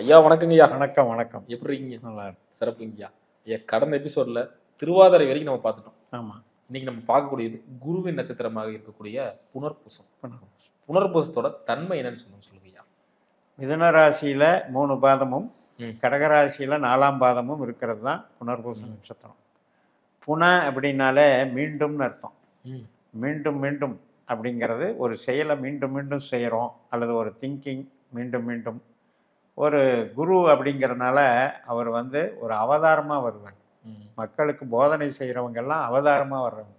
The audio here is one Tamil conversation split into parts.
ஐயா வணக்கங்கய்யா. வணக்கம் வணக்கம். எப்படி இருக்கீங்க நல்லா சிறப்புங்கய்யா. ஐயா கடந்த எபிசோட்ல திருவாதிரை வரைக்கும் நம்ம பார்த்துட்டோம். ஆமாம் இன்னைக்கு நம்ம பார்க்கக்கூடியது குருவின் நட்சத்திரமாக இருக்கக்கூடிய புனர்பூசம். புனர்பூசத்தோட தன்மை என்னன்னு சொல்லணும் சொல்லுங்க ஐயா மிதுன ராசியில மூணு பாதமும். கடகராசியில நாலாம் பாதமும் இருக்கிறது தான் புனர்பூச நட்சத்திரம். புன அப்படின்னாலே மீண்டும்னு அர்த்தம். மீண்டும் மீண்டும் அப்படிங்கிறது ஒரு செயலை மீண்டும் மீண்டும் செய்கிறோம் அல்லது ஒரு திங்கிங் மீண்டும் மீண்டும் ஒரு குரு அப்படிங்கிறனால அவர் வந்து ஒரு அவதாரமாக வருவார். மக்களுக்கு போதனை செய்கிறவங்கெல்லாம் அவதாரமாக வர்றவங்க.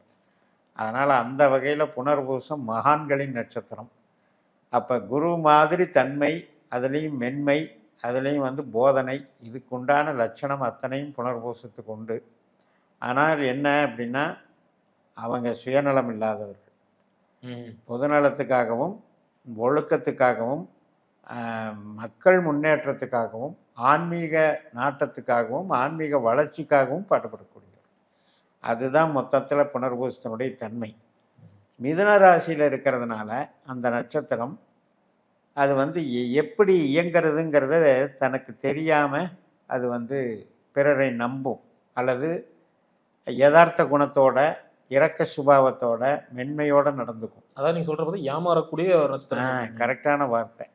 அதனால் அந்த வகையில் புனர்பூசம் மகான்களின் நட்சத்திரம். அப்போ குரு மாதிரி தன்மை அதுலேயும் மென்மை அதுலேயும் வந்து போதனை இதுக்குண்டான லட்சணம் அத்தனையும் புனர்பூசத்துக்கு உண்டு. ஆனால் என்ன அப்படின்னா அவங்க சுயநலம் இல்லாதவர்கள். பொதுநலத்துக்காகவும் ஒழுக்கத்துக்காகவும் மக்கள் முன்னேற்றத்துக்காகவும் ஆன்மீக நாட்டத்துக்காகவும் ஆன்மீக வளர்ச்சிக்காகவும் பாடுபடக்கூடியவர். அதுதான் மொத்தத்தில் புனர்பூசத்தினுடைய தன்மை. மிதுன ராசியில் இருக்கிறதுனால அந்த நட்சத்திரம் அது வந்து எப்படி இயங்கிறதுங்கிறத தனக்கு தெரியாமல் அது வந்து பிறரை நம்பும். அல்லது யதார்த்த குணத்தோட இரக்க சுபாவத்தோட மென்மையோட நடந்துக்கும். அதான் நீங்க சொல்ற போது ஏமாறக்கூடிய ஒரு நட்சத்திரம். கரெக்டான வார்த்தை.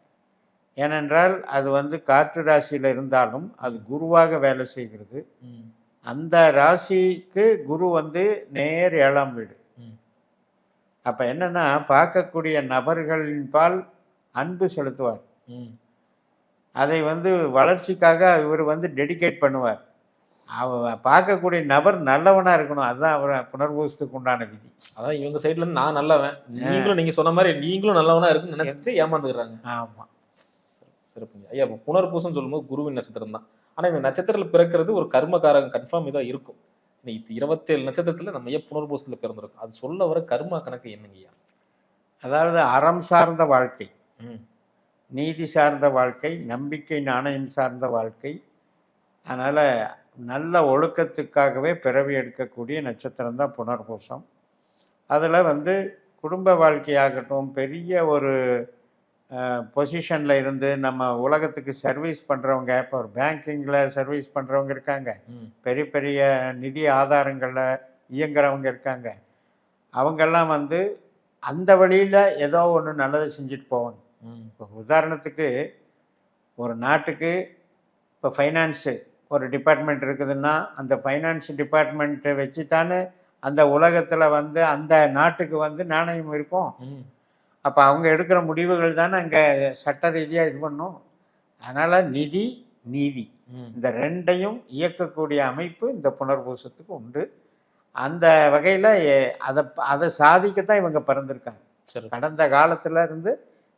ஏனென்றால் அது வந்து காற்று ராசியில் இருந்தாலும் அது குருவாக வேலை செய்கிறது. அந்த ராசிக்கு குரு வந்து நேர் ஏழாம் வீடு. அப்போ என்னன்னா பார்க்கக்கூடிய நபர்களின் பால் அன்பு செலுத்துவார். ம் அதை வந்து வளர்ச்சிக்காக இவர் வந்து டெடிகேட் பண்ணுவார். அவ பார்க்கக்கூடிய நபர் நல்லவனாக இருக்கணும். அதுதான் அவர் புனர்பூசத்துக்கு உண்டான விதி. அதான் இவங்க சைடுல இருந்து நான் நல்லவன். நீங்களும் நீங்க சொன்ன மாதிரி நீங்களும் நல்லவனா இருக்குன்னு நினைச்சிட்டு ஏமாந்துக்கிறாங்க. ஆமாம் சிறப்புங்க ஐயா இப்போ புனர்பூசம் சொல்லும்போது குருவின் நட்சத்திரம் தான். ஆனா இந்த நட்சத்திரத்துல பிறக்கிறது ஒரு கர்மகாரகம் கன்ஃபார்ம் இதாக இருக்கும். இந்த இருபத்தேழு நட்சத்திரத்துல நம்ம ஏன் புனர்பூசத்துல பிறந்திருக்கோம். அது சொல்ல வர கர்மா கணக்கு என்னங்க ஐயா? அதாவது அறம் சார்ந்த வாழ்க்கை ம். நீதி சார்ந்த வாழ்க்கை நம்பிக்கை நாணயம் சார்ந்த வாழ்க்கை. அதனால் நல்ல ஒழுக்கத்துக்காகவே பிறவி எடுக்கக்கூடிய நட்சத்திரம் தான் புனர்பூசம். அதில் வந்து குடும்ப வாழ்க்கையாகட்டும் பெரிய ஒரு பொசிஷனில் இருந்து நம்ம உலகத்துக்கு சர்வீஸ் பண்ணுறவங்க இப்போ ஒரு பேங்கிங்கில் சர்வீஸ் பண்ணுறவங்க இருக்காங்க. பெரிய பெரிய நிதி ஆதாரங்களில் இயங்குறவங்க இருக்காங்க. அவங்கெல்லாம் வந்து அந்த வழியில் ஏதோ ஒன்று நல்லதை செஞ்சுட்டு போவாங்க. இப்போ உதாரணத்துக்கு ஒரு நாட்டுக்கு இப்போ ஃபைனான்ஸு ஒரு டிபார்ட்மெண்ட் இருக்குதுன்னா அந்த ஃபைனான்ஸ் டிபார்ட்மெண்ட்டை வச்சு தானே அந்த உலகத்தில் வந்து அந்த நாட்டுக்கு வந்து நாணயம் இருக்கும். அப்போ அவங்க எடுக்கிற முடிவுகள் தானே அங்கே சட்ட ரீதியாக இது பண்ணும். அதனால் நிதி நீதி. இந்த ரெண்டையும் இயக்கக்கூடிய அமைப்பு இந்த புனர்பூசத்துக்கு உண்டு. அந்த வகையில் அதை அதை சாதிக்கத்தான் இவங்க பிறந்திருக்காங்க. சரி. கடந்த காலத்துல இருந்து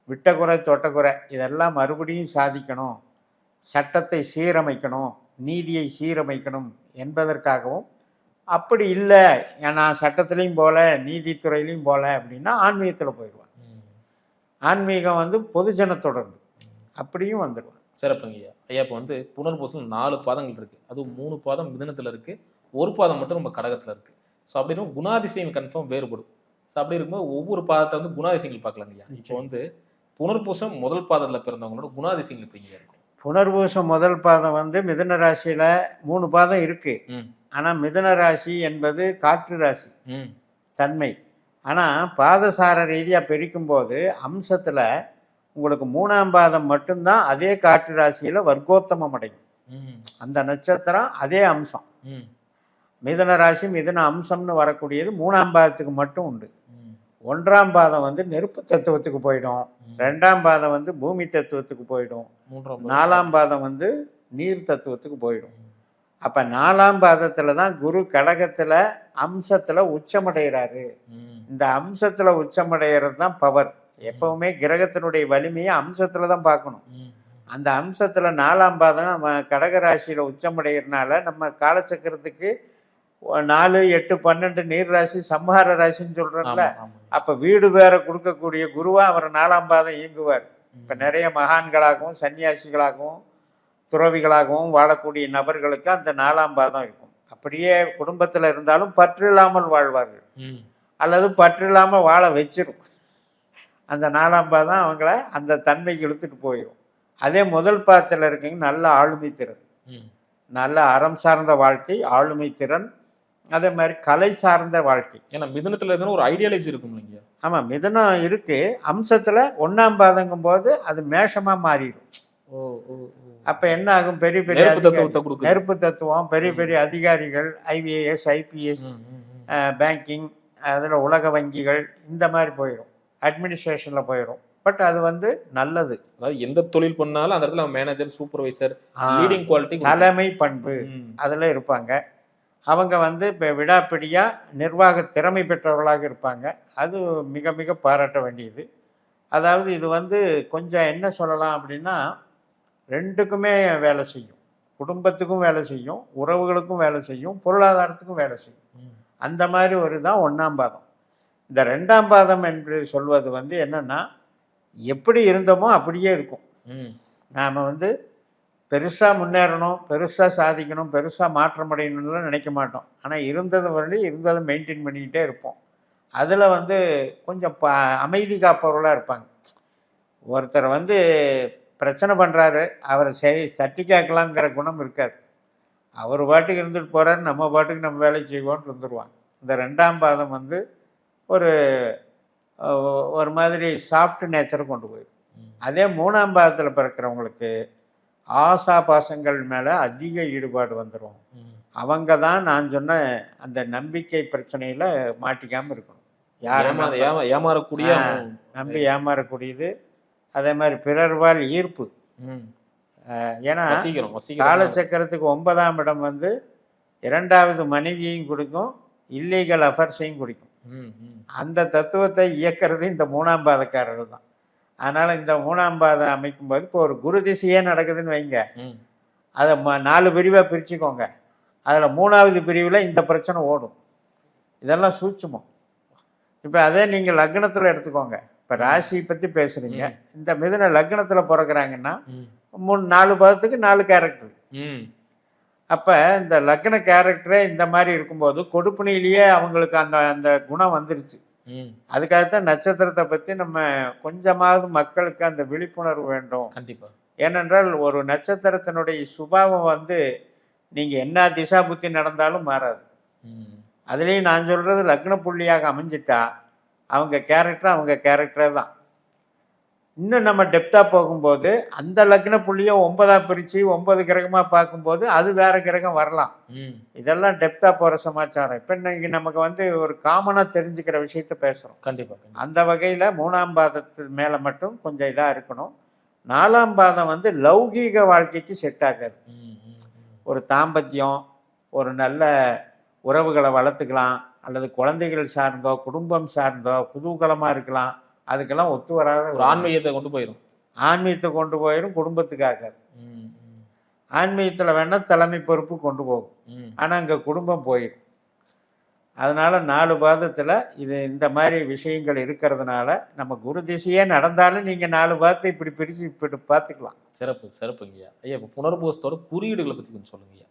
விட்டக்குறை தொட்டக்குறை இதெல்லாம் மறுபடியும் சாதிக்கணும். சட்டத்தை சீரமைக்கணும் நீதியை சீரமைக்கணும் என்பதற்காகவும் அப்படி இல்லை நான் சட்டத்துலேயும் போல நீதித்துறையிலையும் போல அப்படின்னா ஆன்மீகத்தில் போயிடுவான் ம் ஆன்மீகம் வந்து பொதுஜனத்தோட இருக்கு. அப்படியும் வந்துடுவான் சிறப்புங்க ஐயா. ஐயா இப்போ வந்து புனர்பூசம் நாலு பாதங்கள் இருக்கு. அதுவும் மூணு பாதம் மிதனத்துல இருக்கு. ஒரு பாதம் மட்டும் நம்ம கடகத்துல இருக்கு. ஸோ அப்படி இருக்கும் குணாதிசயங்கள் கன்ஃபார்ம் வேறுபடும். ஸோ அப்படி இருக்கும்போது ஒவ்வொரு பாதத்தை வந்து குணாதிசயங்கள் பார்க்கலாங்க ஐயா. இப்போ வந்து புனர்பூசம் முதல் பாதத்துல பிறந்தவங்களோட குணாதிசயங்கள் எப்படிங்க இருக்கும் புனர்பூசம் முதல் பாதம் வந்து மிதுன ராசியில மூணு பாதம் இருக்கு. ம். ஆனால் மிதுன ராசி என்பது காற்று ராசி. ம். தன்மை. ஆனால் பாதசார ரீதியாக பிரிக்கும்போது அம்சத்தில் உங்களுக்கு மூணாம் பாதம் மட்டும்தான் அதே காற்று ராசியில் வர்க்கோத்தமம் அடையும். அந்த நட்சத்திரம் அதே அம்சம். மிதுன ராசி மிதுன அம்சம்னு வரக்கூடியது மூணாம் பாதத்துக்கு மட்டும் உண்டு. ஒன்றாம் பாதம் வந்து நெருப்பு தத்துவத்துக்கு போயிடும். ரெண்டாம் பாதம் வந்து பூமி தத்துவத்துக்கு போயிடும். நாலாம் பாதம் வந்து நீர் தத்துவத்துக்கு போயிடும். அப்போ நாலாம் பாதத்தில் தான் குரு கடகத்தில் அம்சத்தில் உச்சமடைகிறாரு இந்த அம்சத்தில் உச்சமடைகிறது தான் பவர். எப்பவுமே கிரகத்தினுடைய வலிமையை அம்சத்தில் தான் பார்க்கணும். அந்த அம்சத்தில் நாலாம் பாதம் அவன் கடக ராசியில் உச்சமடைகிறதுனால நம்ம காலச்சக்கரத்துக்கு நாலு எட்டு பன்னெண்டு நீர் ராசி சம்ஹார ராசின்னு ஆமா. அப்போ வீடு வேற கொடுக்கக்கூடிய குருவா அவர் நாலாம் பாதம் இயங்குவார். இப்போ நிறைய மகான்களாகவும் சன்னியாசிகளாகவும் துறவிகளாகவும் வாழக்கூடிய நபர்களுக்கு அந்த நாலாம் பாதம் இருக்கும் அப்படியே குடும்பத்தில் இருந்தாலும் பற்று இல்லாமல் வாழ்வார்கள் அல்லது பற்று இல்லாமல் வாழ வச்சிரும். அந்த நாலாம் பாதம் அவங்கள அந்த தன்மைக்கு இழுத்துட்டு போயிடும் அதே முதல் பாதத்தில் இருக்கீங்க நல்ல ஆளுமை திறன். ம். நல்ல அறம் சார்ந்த வாழ்க்கை ஆளுமை திறன். அதே மாதிரி கலை சார்ந்த வாழ்க்கை. ஏன்னா மிதுனத்துல இருக்கிற ஒரு ஐடியாலஜி இருக்கும் இல்லைங்க. ஆமாம் மிதனம் இருக்கு. அம்சத்தில் ஒன்றாம் பாதங்கும் போது அது மேஷமாக மாறிடும். ஓ ஓ. அப்போ என்ன ஆகும் பெரிய பெரிய நெருப்பு தத்துவம் பெரிய பெரிய அதிகாரிகள் ஐவிஏஎஸ் ஐபிஎஸ். பேங்கிங் அதில் உலக வங்கிகள் இந்த மாதிரி போயிடும் அட்மினிஸ்ட்ரேஷனில் போயிடும் பட் அது வந்து நல்லது. அதாவது எந்த தொழில் பண்ணாலும் அந்த இடத்துல மேனேஜர் சூப்பர்வைசர் லீடிங் குவாலிட்டி தலைமை பண்பு அதில் இருப்பாங்க. அவங்க வந்து இப்போ விடாப்பிடியாக நிர்வாக திறமை பெற்றவர்களாக இருப்பாங்க. அது மிக மிக பாராட்ட வேண்டியது. அதாவது இது வந்து கொஞ்சம் என்ன சொல்லலாம் அப்படின்னா ரெண்டுக்குமே வேலை செய்யும். குடும்பத்துக்கும் வேலை செய்யும் உறவுகளுக்கும் வேலை செய்யும் பொருளாதாரத்துக்கும் வேலை செய்யும். அந்த மாதிரி ஒரு தான் ஒன்றாம் பாதம். இந்த ரெண்டாம் பாதம் என்று சொல்வது வந்து என்னன்னா எப்படி இருந்தோமோ அப்படியே இருக்கும். நாம் வந்து பெருசாக முன்னேறணும் பெருசாக சாதிக்கணும் பெருசாக மாற்றம் அடையணும்லாம் நினைக்க மாட்டோம். ஆனால் இருந்தது வரலையும் இருந்ததை மெயின்டைன் பண்ணிக்கிட்டே இருப்போம். அதில் வந்து கொஞ்சம் ப அமைதி காப்பவர்களாக இருப்பாங்க. ஒருத்தர் வந்து பிரச்சனை பண்ணுறாரு அவரை செய் தட்டி கேட்கலாங்கிற குணம் இருக்காது. அவர் பாட்டுக்கு இருந்துட்டு போகிறாரு நம்ம பாட்டுக்கு நம்ம வேலை செய்வோம்னு இருந்துருவாங்க. இந்த ரெண்டாம் பாதம் வந்து ஒரு ஒரு மாதிரி சாஃப்ட் நேச்சரை கொண்டு போயிடும். அதே மூணாம் பாதத்தில் பிறக்கிறவங்களுக்கு ஆசா பாசங்கள் மேலே அதிக ஈடுபாடு வந்துடும் அவங்க தான் நான் சொன்ன அந்த நம்பிக்கை பிரச்சனையில் மாட்டிக்காமல் இருக்கணும். யாரை ஏமா நம்ப- ஏமா ஏமாறக்கூடிய. நம்பி ஏமாறக்கூடியது. அதே மாதிரி பிறர்வால் ஈர்ப்பு. ஏன்னா காலச்சக்கரத்துக்கு ஒன்பதாம் இடம் வந்து இரண்டாவது மனைவியையும் கொடுக்கும் இல்லீகல் அஃபர்ஸையும் கொடுக்கும். அந்த தத்துவத்தை இயக்கிறது இந்த மூணாம் பாதக்காரர்கள் தான். அதனால் இந்த மூணாம் பாதம் அமைக்கும்போது இப்போ ஒரு குரு திசையே நடக்குதுன்னு வைங்க. அதை ம- நாலு பிரிவாக பிரிச்சுக்கோங்க. அதில் மூணாவது பிரிவில் இந்த பிரச்சனை ஓடும். இதெல்லாம் சூட்சுமம். இப்போ அதே நீங்கள் லக்னத்தில் எடுத்துக்கோங்க. இப்போ ராசி பற்றி பேசுகிறீங்க இந்த மிதுன லக்னத்தில் பிறக்கிறாங்கன்னா. மூணு நாலு பாதத்துக்கு நாலு கேரக்டர் ம். அப்போ இந்த லக்ன கேரக்டரே இந்த மாதிரி இருக்கும்போது கொடுப்பினிலேயே அவங்களுக்கு அந்த அந்த குணம் வந்துருச்சு. அதுக்காகத்தான் நட்சத்திரத்தை பற்றி நம்ம கொஞ்சமாவது மக்களுக்கு அந்த விழிப்புணர்வு வேண்டும் கண்டிப்பா ஏனென்றால் ஒரு நட்சத்திரத்தினுடைய சுபாவம் வந்து நீங்கள் என்ன திசா புத்தி நடந்தாலும் மாறாது. அதுலேயும் நான் சொல்கிறது லக்ன புள்ளியாக அமைஞ்சிட்டா அவங்க கேரக்டர் அவங்க கேரக்டரே தான். இன்னும் நம்ம டெப்த்தாக போகும்போது அந்த லக்ன புள்ளியை ஒன்பதா பிரித்து ஒன்பது கிரகமாக பார்க்கும்போது அது வேற கிரகம் வரலாம். இதெல்லாம் டெப்த்தாக போகிற சமாச்சாரம். இப்போ இன்னைக்கு நமக்கு வந்து ஒரு காமனாக தெரிஞ்சுக்கிற விஷயத்த பேசுகிறோம் கண்டிப்பா கண்டிப்பா. அந்த வகையில் மூணாம் பாதத்து மேலே மட்டும் கொஞ்சம் இதாக இருக்கணும். நாலாம் பாதம் வந்து லௌகீக வாழ்க்கைக்கு செட் ஆகாது. ஒரு தாம்பத்தியம் ஒரு நல்ல உறவுகளை வளர்த்துக்கலாம். அல்லது குழந்தைகள் சார்ந்தோ குடும்பம் சார்ந்தோ குதூகலமாக இருக்கலாம். அதுக்கெல்லாம் ஒத்து வராத ஒரு ஆன்மீகத்தை கொண்டு போயிரும். ஆன்மீகத்தை கொண்டு போயிடும் குடும்பத்துக்காக. ஆன்மீகத்தில் வேணால் தலைமை பொறுப்பு கொண்டு போகும். ஆனால் அங்கே குடும்பம் போயிடும். அதனால் நாலு பாதத்தில் இது இந்த மாதிரி விஷயங்கள் இருக்கிறதுனால நம்ம குரு திசையே நடந்தாலும் நீங்கள் நாலு பாதத்தை இப்படி பிரித்து இப்படி பார்த்துக்கலாம். சிறப்பு சிறப்புங்கய்யா. ஐயா இப்போ புனர்பூசத்தோட குறியீடுகளை பத்தி கொஞ்சம் சொல்லுங்கய்யா.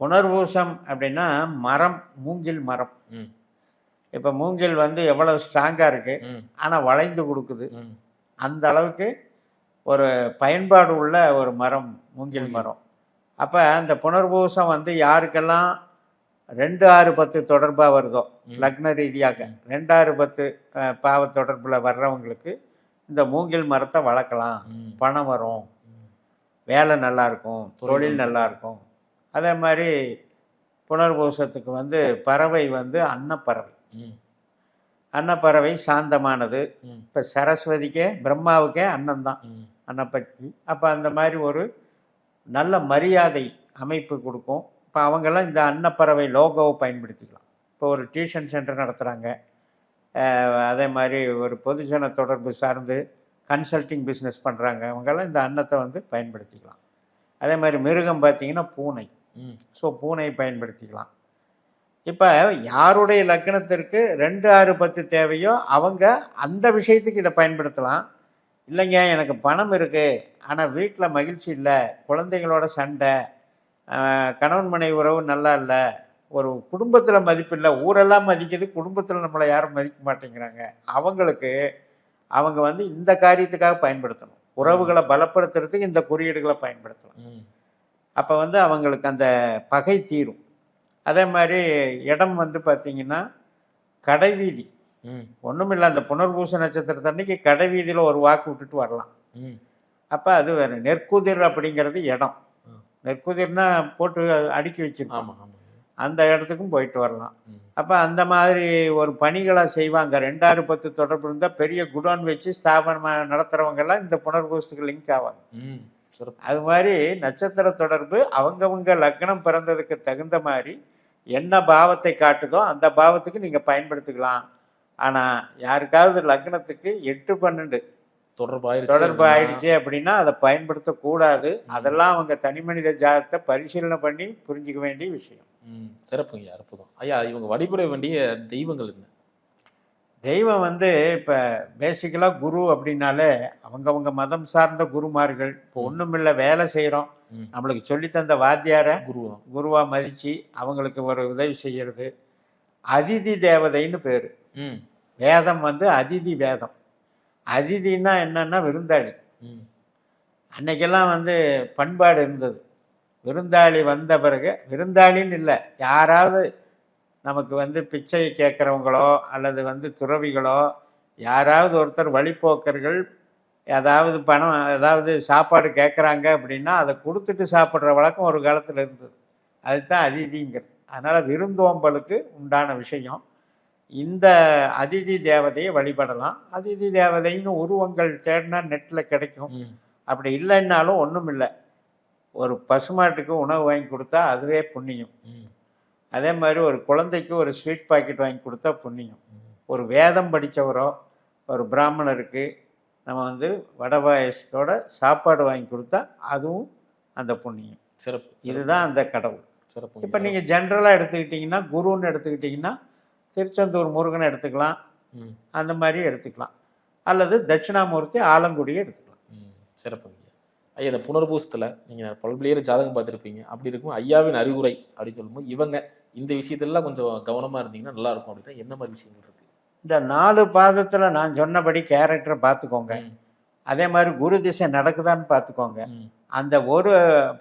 புனர்பூசம் அப்படின்னா மரம் மூங்கில் மரம். இப்போ மூங்கில் வந்து எவ்வளவு ஸ்ட்ராங்காக இருக்குது. ஆனால் வளைந்து கொடுக்குது. அந்த அளவுக்கு ஒரு பயன்பாடு உள்ள ஒரு மரம் மூங்கில் மரம் அப்போ அந்த புனர்பூசம் வந்து யாருக்கெல்லாம் ரெண்டு ஆறு பத்து தொடர்பாக வருதோ. லக்ன ரீதியாக ரெண்டு ஆறு பத்து பாவ தொடர்பில் வர்றவங்களுக்கு இந்த மூங்கில் மரத்தை வளர்க்கலாம். பணம் வரும். வேலை நல்லா இருக்கும் தொழில் தொழில் நல்லா இருக்கும் அதே மாதிரி புனர்பூசத்துக்கு வந்து பறவை வந்து அன்னப்பறவை. அன்னப்பறவை சாந்தமானது. இப்போ சரஸ்வதிக்கே பிரம்மாவுக்கே அன்னம்தான். ம். அன்னப்பட்சி அப்போ அந்த மாதிரி ஒரு நல்ல மரியாதை அமைப்பு கொடுக்கும். இப்போ அவங்கெல்லாம் இந்த அன்னப்பறவை லோகோவை பயன்படுத்திக்கலாம். இப்போ ஒரு டியூஷன் சென்டர் நடத்துகிறாங்க அதே மாதிரி ஒரு பொதுஜன தொடர்பு சார்ந்து கன்சல்டிங் பிஸ்னஸ் பண்ணுறாங்க அவங்கெல்லாம் இந்த அன்னத்தை வந்து பயன்படுத்திக்கலாம். அதே மாதிரி மிருகம் பார்த்தீங்கன்னா பூனை. ஸோ பூனை பயன்படுத்திக்கலாம். இப்போ யாருடைய லக்னத்திற்கு ரெண்டு ஆறு பத்து தேவையோ அவங்க அந்த விஷயத்துக்கு இதை பயன்படுத்தலாம். இல்லைங்க எனக்கு பணம் இருக்குது ஆனால் வீட்டில் மகிழ்ச்சி இல்லை குழந்தைங்களோட சண்டை கணவன் மனைவி உறவு நல்லா இல்லை ஒரு குடும்பத்தில் மதிப்பு இல்லை ஊரெல்லாம் மதிக்குது குடும்பத்தில் நம்மளை யாரும் மதிக்க மாட்டேங்கிறாங்க. அவங்களுக்கு அவங்க வந்து இந்த காரியத்துக்காக பயன்படுத்தணும். உறவுகளை பலப்படுத்துறதுக்கு இந்த குறியீடுகளை பயன்படுத்தலாம் ம். அப்போ வந்து அவங்களுக்கு அந்த பகை தீரும். அதே மாதிரி இடம் வந்து பார்த்தீங்கன்னா கடைவீதி ம். ஒன்றுமில்லை அந்த புனர்பூச நட்சத்திரத்தன்னைக்கு கடைவீதியில் ஒரு வாக்கு விட்டுட்டு வரலாம். ம். அப்போ அது வேறு நெற்குதிர் அப்படிங்கிறது இடம். நெற்குதிர்னா போட்டு அடுக்கி வச்சிருக்கோம். அந்த இடத்துக்கும் போயிட்டு வரலாம். அப்போ அந்த மாதிரி ஒரு பணிகளை செய்வாங்க. ரெண்டாயிர பத்து தொடர்பு இருந்தால் பெரிய குடோன் வச்சு ஸ்தாபனம் நடத்துகிறவங்கெல்லாம் இந்த புனர்பூசத்துக்கு லிங்க் ஆவாங்க. அது மாதிரி நட்சத்திர தொடர்பு அவங்கவங்க லக்னம் பிறந்ததுக்கு தகுந்த மாதிரி என்ன பாவத்தை காட்டுதோ அந்த பாவத்துக்கு நீங்கள் பயன்படுத்திக்கலாம். ஆனால் யாருக்காவது லக்னத்துக்கு எட்டு பன்னெண்டு தொடர்பு ஆயிடுச்சு தொடர்பு ஆயிடுச்சு அப்படின்னா அதை பயன்படுத்தக்கூடாது. அதெல்லாம் அவங்க தனி மனித ஜாதகத்தை பரிசீலனை பண்ணி புரிஞ்சுக்க வேண்டிய விஷயம். ம். சிறப்புங்க அற்புதம். ஐயா இவங்க வழிபட வேண்டிய தெய்வங்கள் என்ன? தெய்வம் வந்து இப்போ பேசிக்கலாக குரு அப்படின்னாலே அவங்கவங்க மதம் சார்ந்த குருமார்கள். இப்போ ஒன்றுமில்ல வேலை செய்கிறோம். நம்மளுக்கு சொல்லித்தந்த வாத்தியாரை குருவா. மதித்து அவங்களுக்கு ஒரு உதவி செய்கிறது அதிதி தேவதைன்னு பேர். ம். வேதம் வந்து அதிதி வேதம். அதிதின்னா என்னன்னா விருந்தாளி. அன்னைக்கெல்லாம் வந்து பண்பாடு இருந்தது. விருந்தாளி வந்த பிறகு விருந்தாளின்னு இல்லை யாராவது நமக்கு வந்து பிச்சை கேட்குறவங்களோ அல்லது வந்து துறவிகளோ யாராவது ஒருத்தர் வழிப்போக்கர்கள் ஏதாவது பணம் ஏதாவது சாப்பாடு கேட்குறாங்க அப்படின்னா அதை கொடுத்துட்டு சாப்பிட்ற வழக்கம் ஒரு காலத்தில் இருந்தது. அதுதான் அதிதிங்கிறது. அதனால் விருந்தோம்பலுக்கு உண்டான விஷயம். இந்த அதிதி தேவதையை வழிபடலாம். அதிதி தேவதைன்னு உருவங்கள் தேடினா நெட்டில் கிடைக்கும். அப்படி இல்லைன்னாலும் ஒன்றும் இல்லை ஒரு பசுமாட்டுக்கு உணவு வாங்கி கொடுத்தா அதுவே புண்ணியம். அதே மாதிரி ஒரு குழந்தைக்கு ஒரு ஸ்வீட் பாக்கெட் வாங்கி கொடுத்தா புண்ணியம். ஒரு வேதம் படித்தவரோ ஒரு பிராமணருக்கு நம்ம வந்து வடை பாயசத்தோட சாப்பாடு வாங்கி கொடுத்தா அதுவும் அந்த புண்ணியம். சிறப்பு இதுதான் அந்த கடவுள். சிறப்பு இப்போ நீங்கள் ஜென்ரலாக எடுத்துக்கிட்டிங்கன்னா குருன்னு எடுத்துக்கிட்டிங்கன்னா திருச்செந்தூர் முருகனை எடுத்துக்கலாம். அந்த மாதிரி எடுத்துக்கலாம். அல்லது தட்சிணாமூர்த்தி ஆலங்குடியை எடுத்துக்கலாம். ம். ஐயா இந்த புனர்பூசத்தில் நீங்கள் பல்வேறு ஜாதகம் பார்த்துருப்பீங்க. அப்படி இருக்கும் ஐயாவின் அறிவுரை அப்படின்னு சொல்லும்போது இவங்க இந்த விஷயத்துலலாம் கொஞ்சம் கவனமாக இருந்தீங்கன்னா நல்லா இருக்கும் அப்படின்னா என்ன மாதிரி விஷயங்கள் இருக்கு? இந்த நாலு பாதத்தில் நான் சொன்னபடி கேரக்டரை பார்த்துக்கோங்க. அதே மாதிரி குரு திசை நடக்குதான்னு பார்த்துக்கோங்க. அந்த ஒரு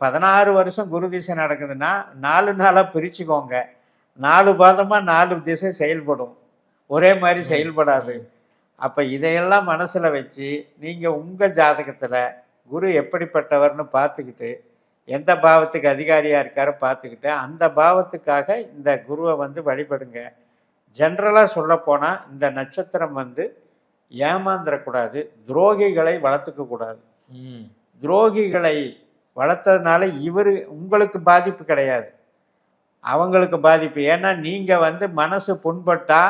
பதினாறு வருஷம் குரு திசை நடக்குதுன்னா நாலு நாளாக பிரிச்சுக்கோங்க. நாலு பாதமாக நாலு திசை செயல்படும். ஒரே மாதிரி செயல்படாது. அப்போ இதையெல்லாம் மனசில் வச்சு நீங்கள் உங்கள் ஜாதகத்தில் குரு எப்படிப்பட்டவர்னு பார்த்துக்கிட்டு எந்த பாவத்துக்கு அதிகாரியாக இருக்காரோ பார்த்துக்கிட்டு அந்த பாவத்துக்காக இந்த குருவை வந்து வழிபடுங்க ஜென்ரலாக சொல்லப்போனால் இந்த நட்சத்திரம் வந்து ஏமாந்துடக்கூடாது துரோகிகளை வளர்த்துக்கக்கூடாது. துரோகிகளை வளர்த்ததுனால இவர் உங்களுக்கு பாதிப்பு கிடையாது அவங்களுக்கு பாதிப்பு ஏன்னா நீங்கள் வந்து மனசு புண்பட்டா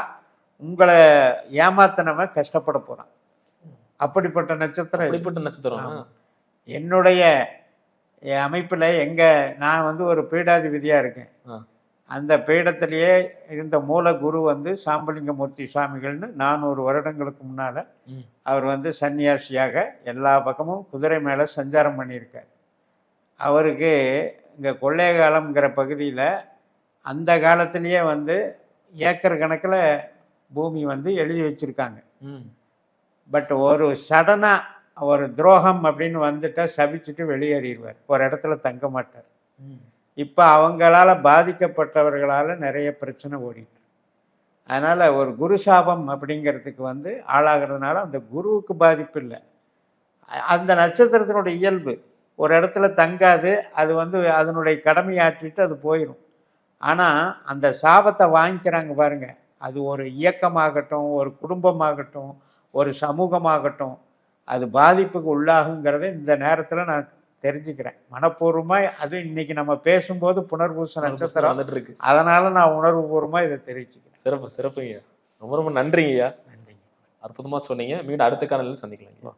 உங்களை ஏமாத்தினவன் கஷ்டப்பட போகிறான் அப்படிப்பட்ட நட்சத்திரம். அப்படிப்பட்ட நட்சத்திரம். என்னுடைய அமைப்பில் எங்கே நான் வந்து ஒரு பீடாதிபதியாக இருக்கேன். அந்த பீடத்திலேயே இருந்த மூல குரு வந்து சாம்பலிங்கமூர்த்தி சுவாமிகள்னு நானூறு வருடங்களுக்கு முன்னால். அவர் வந்து சன்னியாசியாக எல்லா பக்கமும் குதிரை மேலே சஞ்சாரம் பண்ணியிருக்கார் அவருக்கு இங்கே கொள்ளைகாலம்ங்கிற பகுதியில் அந்த காலத்திலேயே வந்து ஏக்கர் கணக்கில் பூமி வந்து எழுதி வச்சுருக்காங்க. பட் ஒரு சடனாக ஒரு துரோகம் அப்படின்னு வந்துட்டா சபிச்சுட்டு வெளியேறிடுவார். ஒரு இடத்துல தங்க மாட்டார். இப்போ அவங்களால பாதிக்கப்பட்டவர்களால் நிறைய பிரச்சனை ஓடிட்டு அதனால் ஒரு குரு சாபம் அப்படிங்கிறதுக்கு வந்து ஆளாகிறதுனால அந்த குருவுக்கு பாதிப்பு இல்லை. அந்த நட்சத்திரத்தினுடைய இயல்பு ஒரு இடத்துல தங்காது அது வந்து அதனுடைய கடமையாற்றிட்டு அது போயிடும் ஆனால் அந்த சாபத்தை வாங்கிக்கிறாங்க பாருங்க. அது ஒரு இயக்கமாகட்டும் ஒரு குடும்பமாகட்டும் ஒரு சமூகமாகட்டும் அது பாதிப்புக்கு உள்ளாகுங்கிறத இந்த நேரத்தில் நான் தெரிஞ்சுக்கிறேன். மனப்பூர்வமாக அது இன்னைக்கு நம்ம பேசும்போது புனர்பூச நட்சத்திரம். வந்துட்டு இருக்கு அதனால நான் உணர்வுபூர்வமாக இதை தெரிவிச்சுக்கிறேன் சிறப்பு சிறப்புங்க ரொம்ப ரொம்ப நன்றிங்க ஐயா நன்றிங்க. அற்புதமா சொன்னீங்க. மீண்டும் அடுத்த காலையில் சந்திக்கலாங்க